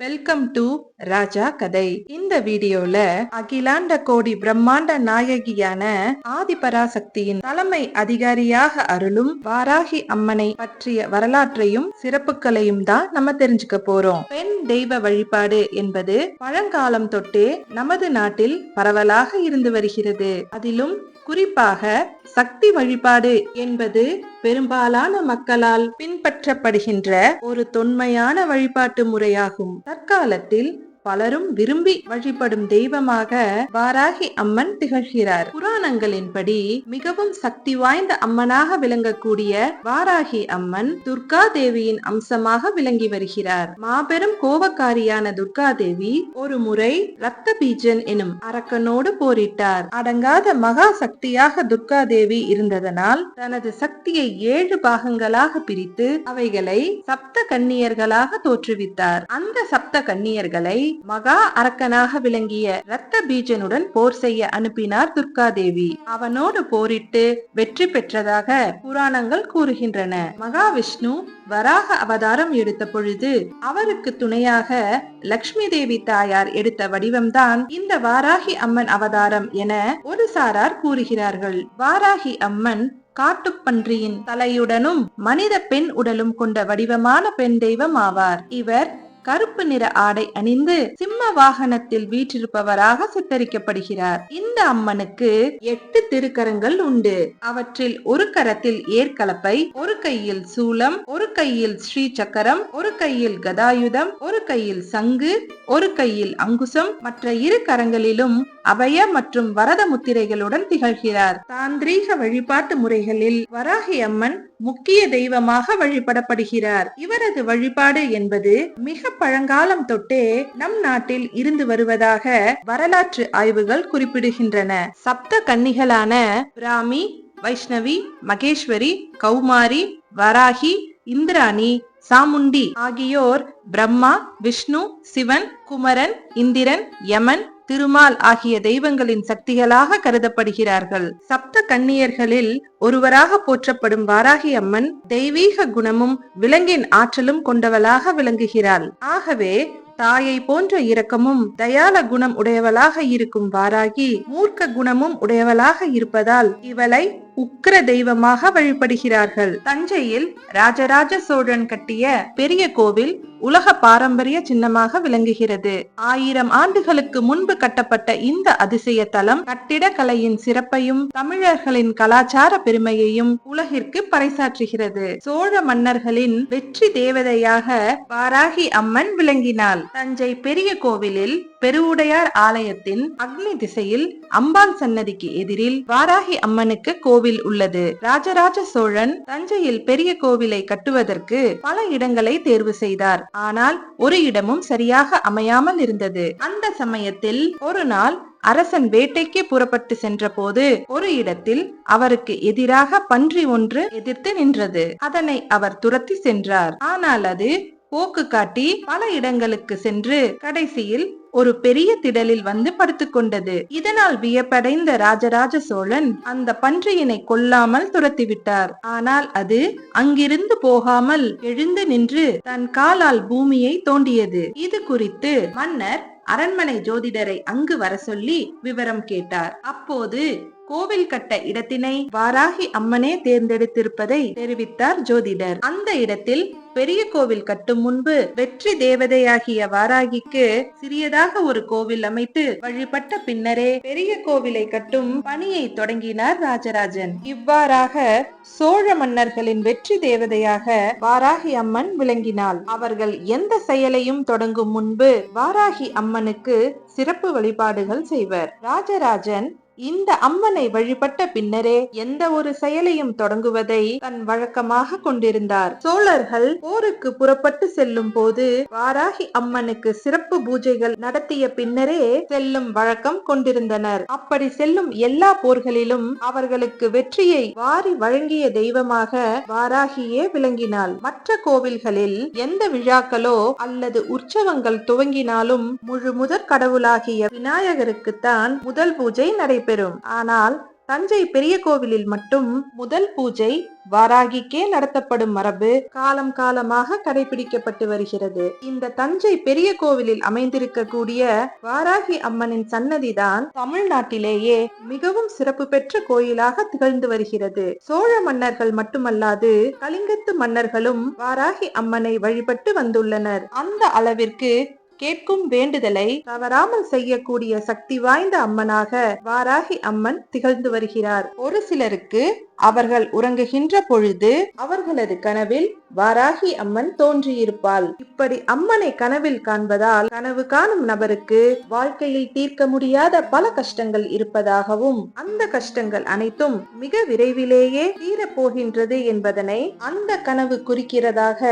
Welcome to ராஜா கதை இந்த வீடியோல அகிலாண்ட கோடி பிரம்மாண்ட நாயகியான ஆதிபராசக்தியின் தலைமை அதிகாரியாக அருளும் வாராகி அம்மனை பற்றிய வரலாற்றையும் சிறப்புகளையும் தான் நம்ம தெரிஞ்சுக்க போறோம். பெண் தெய்வ வழிபாடு என்பது பழங்காலம் தொட்டே நமது நாட்டில் பரவலாக இருந்து வருகிறது. அதிலும் குறிப்பாக சக்தி வழிபாடு என்பது பெரும்பாலான மக்களால் பின்பற்றப்படுகின்ற ஒரு தொன்மையான வழிபாட்டு முறையாகும். தற்காலத்தில் பலரும் விரும்பி வழிபடும் தெய்வமாக வாராகி அம்மன் திகழ்கிறார். புராணங்களின்படி மிகவும் சக்தி வாய்ந்த அம்மனாக விளங்கக்கூடிய வாராகி அம்மன் துர்கா தேவியின் அம்சமாக விளங்கி வருகிறார். மாபெரும் கோபக்காரியான துர்கா தேவி ஒரு முறை ரத்த பீஜன் எனும் அரக்கனோடு போரிட்டார். அடங்காத மகா சக்தியாக துர்கா தேவி இருந்ததனால் தனது சக்தியை ஏழு பாகங்களாக பிரித்து அவைகளை சப்த கன்னியர்களாக தோற்றுவித்தார். அந்த சப்த கன்னியர்களை மகா அரக்கனாக விளங்கிய ரத்த பீஜனுடன் போர் செய்ய அனுப்பினார் துர்காதேவி. அவனோடு போரிட்டு வெற்றி பெற்றதாக புராணங்கள் கூறுகின்றன. மகாவிஷ்ணு வராக அவதாரம் எடுத்த பொழுது அவருக்கு துணையாக லக்ஷ்மி தேவி தாயார் எடுத்த வடிவம்தான் இந்த வாராகி அம்மன் அவதாரம் என ஒரு சாரார் கூறுகிறார்கள். வாராகி அம்மன் காட்டுப்பன்றியின் தலையுடனும் மனித பெண் உடலும் கொண்ட வடிவமான பெண் தெய்வம் ஆவார். இவர் கருப்பு நிற ஆடை அணிந்து சிம்ம வாகனத்தில் வீற்றிருப்பவராக சித்தரிக்கப்படுகிறார். இந்த அம்மனுக்கு எட்டு திருக்கரங்கள் உண்டு. அவற்றில் ஒரு கரத்தில் ஏற்கலப்பை ஒரு கையில் சூலம் ஒரு கையில் ஸ்ரீ சக்கரம் ஒரு கையில் கதாயுதம் ஒரு கையில் சங்கு ஒரு கையில் அங்குசம். மற்ற இரு கரங்களிலும் அபய மற்றும் வரத முத்திரைகளுடன் திகழ்கிறார். தாந்திரீக வழிபாட்டு முறைகளில் வராகி அம்மன் முக்கிய தெய்வமாக வழிபடப்படுகிறார். இவரது வழிபாடு என்பது மிக பழங்காலம் தொட்டே நம் நாட்டில் இருந்து வருவதாக வரலாற்று ஆய்வுகள் குறிப்பிடுகின்றன. சப்த கன்னிகளான பிராமி வைஷ்ணவி மகேஸ்வரி கௌமாரி வராகி இந்திராணி சாமுண்டி ஆகியோர் பிரம்மா விஷ்ணு சிவன் குமரன் இந்திரன் யமன் திருமால் ஆகிய தெய்வங்களின் சக்திகளாக கருதப்படுகிறார்கள். சப்த கன்னியர்களில் ஒருவராக போற்றப்படும் வாராகி அம்மன் தெய்வீக குணமும் விலங்கின் ஆற்றலும் கொண்டவளாக விளங்குகிறாள். ஆகவே தாயை போன்ற இரக்கமும் தயால குணம் உடையவளாக இருக்கும் வாராகி மூர்க்க குணமும் உடையவளாக இருப்பதால் இவளை உக்கிர தெய்வமாக வழிபடுகிறார்கள். தஞ்சையில் ராஜராஜ சோழன் கட்டிய பெரிய கோவில் உலக பாரம்பரிய சின்னமாக விளங்குகிறது. ஆயிரம் ஆண்டுகளுக்கு முன்பு கட்டப்பட்ட இந்த அதிசய தலம் கட்டிடக்கலையின் சிறப்பையும் தமிழர்களின் கலாச்சார பெருமையையும் உலகிற்கு பறைசாற்றுகிறது. சோழ மன்னர்களின் வெற்றி தேவதையாக வாராகி அம்மன் விளங்கினாள். தஞ்சை பெரிய கோவிலில் பெருவுடையார் ஆலயத்தின் அக்னி திசையில் அம்பாள் சன்னதிக்கு எதிரில் வாராகி அம்மனுக்கு கோவில் உள்ளது. ராஜராஜ சோழன் தஞ்சையில் பெரிய கோவிலை கட்டுவதற்கு பல இடங்களை தேர்வு செய்தார். ஆனால் ஒரு இடமும் சரியாக அமையாமல் இருந்தது. அந்த சமயத்தில் ஒரு நாள் அரசன் வேட்டைக்கு புறப்பட்டு சென்றபோது ஒரு இடத்தில் அவருக்கு எதிராக பன்றி ஒன்று எதிர்த்து நின்றது. அதனை அவர் துரத்தி சென்றார். ஆனால் அது போக்கு காட்டி பல இடங்களுக்கு சென்று கடைசியில் ஒரு பெரிய திடலில் வந்து படுத்துக்கொண்டது இதனால் வியப்படைந்த ராஜராஜ சோழன் அந்த பன்றியினை கொல்லாமல் துரத்திவிட்டார் ஆனால் அது அங்கிருந்து போகாமல் எழுந்து நின்று தன் காலால் பூமியை தோண்டியது. இது குறித்து மன்னர் அரண்மனை ஜோதிடரை அங்கு வர சொல்லி விவரம் கேட்டார். அப்போது கோவில் கட்ட இடத்தினை வாராகி அம்மனே தேர்ந்தெடுத்திருப்பதை தெரிவித்தார் ஜோதிடர். அந்த இடத்தில் பெரிய கோவில் கட்டும் முன்பு வெற்றி தேவதையாகிய வாராகிக்கு சிறியதாக ஒரு கோவில் அமைத்து வழிபட்ட பின்னரே பெரிய கோவிலை கட்டும் பணியை தொடங்கினார் ராஜராஜன். இவ்வாறாக சோழ மன்னர்களின் வெற்றி தேவதையாக வாராகி அம்மன் விளங்கினாள். அவர்கள் எந்த செயலையும் தொடங்கும் முன்பு வாராகி அம்மனுக்கு சிறப்பு வழிபாடுகள் செய்வர். ராஜராஜன் இந்த அம்மனை வழிபட்ட பின்னரே எந்த ஒரு செயலையும் தொடங்குவதை தன் வழக்கமாக கொண்டிருந்தார். சோழர்கள் போருக்கு புறப்பட்டு செல்லும் போது வாராகி அம்மனுக்கு சிறப்பு பூஜைகள் நடத்திய பின்னரே செல்லும் வழக்கம் கொண்டிருந்தனர். அப்படி செல்லும் எல்லா போர்களிலும் அவர்களுக்கு வெற்றியை வாரி வழங்கிய தெய்வமாக வாராகியே விளங்கினாள். மற்ற கோவில்களில் எந்த விழாக்களோ அல்லது உற்சவங்கள் துவங்கினாலும் முழு முதற் கடவுளாகிய விநாயகருக்குத்தான் முதல் பூஜை நடைபெறும் நடைபெறும் ஆனால் தஞ்சை பெரிய கோவிலில் மட்டும் முதல் பூஜை வாராகிக்கே நடத்தப்படும் மரபு காலம் காலமாக கடைபிடிக்கப்பட்டு வருகிறது. இந்த தஞ்சை பெரிய கோவிலில் அமைந்திருக்கக்கூடிய வாராகி அம்மனின் சன்னதிதான் தமிழ்நாட்டிலேயே மிகவும் சிறப்பு பெற்ற கோயிலாக திகழ்ந்து வருகிறது. சோழ மன்னர்கள் மட்டுமல்லாது கலிங்கத்து மன்னர்களும் வாராகி அம்மனை வழிபட்டு வந்துள்ளனர். அந்த அளவிற்கு கேட்கும் வேண்டுதலை தவறாமல் செய்யக்கூடிய சக்தி வாய்ந்த அம்மனாக வாராகி அம்மன் திகழ்ந்து வருகிறார். ஒரு சிலருக்கு அவர்கள் உறங்குகின்ற பொழுது அவர்களது கனவில் வாராகி அம்மன் தோன்றியிருப்பாள். இப்படி அம்மனை கனவில் காண்பதால் கனவு காணும் நபருக்கு வாழ்க்கையில் தீர்க்க முடியாத பல கஷ்டங்கள் இருப்பதாகவும் அந்த கஷ்டங்கள் அனைத்தும் மிக விரைவிலேயே தீரப்போகின்றது என்பதனை அந்த கனவு குறிக்கிறதாக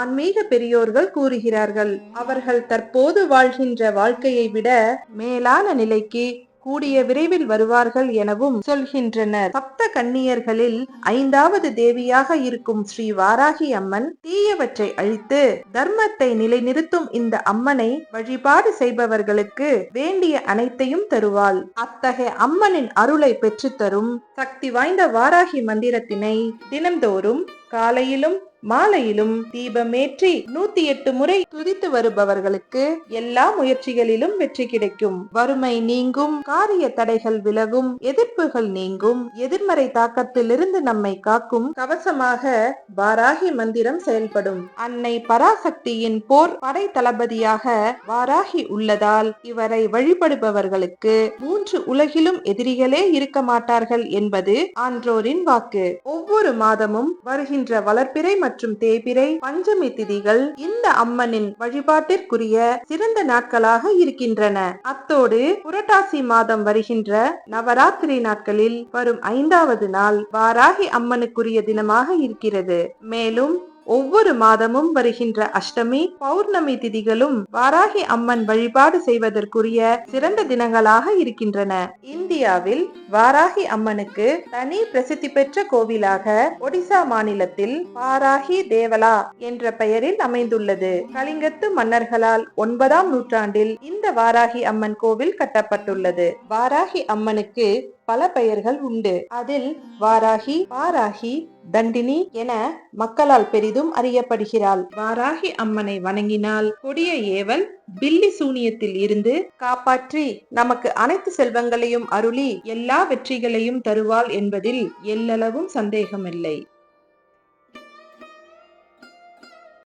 ஆன்மீக பெரியோர்கள் கூறுகிறார்கள். அவர்கள் தற்போது வாழ்கின்ற வாழ்க்கையை விட மேலான நிலைக்கு கூடிய விரைவில் வருவார்கள் எனவும் சொல்கின்றனர். சப்த கன்னியர்களில் ஐந்தாவது தேவியாக இருக்கும் ஸ்ரீ வாராகி அம்மன் தீயவற்றை அழித்து தர்மத்தை நிலைநிறுத்தும் இந்த அம்மனை வழிபாடு செய்பவர்களுக்கு வேண்டிய அனைத்தையும் தருவாள். அத்தகைய அம்மனின் அருளை பெற்றுத்தரும் சக்தி வாய்ந்த வாராகி மந்திரத்தினை தினந்தோறும் காலையிலும் மாலையிலும் தீபமேற்றி நூத்தி எட்டு முறை துதித்து வருபவர்களுக்கு எல்லா முயற்சிகளிலும் வெற்றி கிடைக்கும். வறுமை நீங்கும் காரிய தடைகள் விலகும் எதிர்ப்புகள் நீங்கும் எதிர்மறை தாக்கத்திலிருந்து நம்மை காக்கும் கவசமாக வாராகி மந்திரம் செயல்படும். அன்னை பராசக்தியின் போர் படை தளபதியாக வாராகி உள்ளதால் இவரை வழிபடுபவர்களுக்கு மூன்று உலகிலும் எதிரிகளே இருக்க மாட்டார்கள் என்பது ஆன்றோரின் வாக்கு. ஒவ்வொரு மாதமும் வருகின்ற வளர்ப்பிறை மற்றும் தேய்பிறை பஞ்சமி திதிகள் இந்த அம்மனின் வழிபாட்டிற்குரிய சிறந்த நாட்களாக இருக்கின்றன. அத்தோடு புரட்டாசி மாதம் வருகின்ற நவராத்திரி நாட்களில் வரும் ஐந்தாவது நாள் வாராகி அம்மனுக்குரிய தினமாக இருக்கிறது. மேலும் ஒவ்வொரு மாதமும் வருகின்ற அஷ்டமி பௌர்ணமி திதிகளும் வாராகி அம்மன் வழிபாடு செய்வதற்குரிய சிறந்த தினங்களாக இருக்கின்றன. இந்தியாவில் வாராகி அம்மனுக்கு தனி பிரசித்தி பெற்ற கோவிலாக ஒடிசா மாநிலத்தில் வாராகி தேவலா என்ற பெயரில் அமைந்துள்ளது. கலிங்கத்து மன்னர்களால் ஒன்பதாம் நூற்றாண்டில் இந்த வாராகி அம்மன் கோவில் கட்டப்பட்டுள்ளது. வாராகி அம்மனுக்கு பல பெயர்கள் உண்டு. அதில் வாராகி பாராகி தண்டினி என மக்களால் பெரிதும் அறியப்படுகிறாள். வாராகி அம்மனை வணங்கினால் கொடிய ஏவல் பில்லி சூனியத்தில் இருந்து காப்பாற்றி நமக்கு அனைத்து செல்வங்களையும் அருளி எல்லா வெற்றிகளையும் தருவாள் என்பதில் எல்லளவும் சந்தேகமில்லை.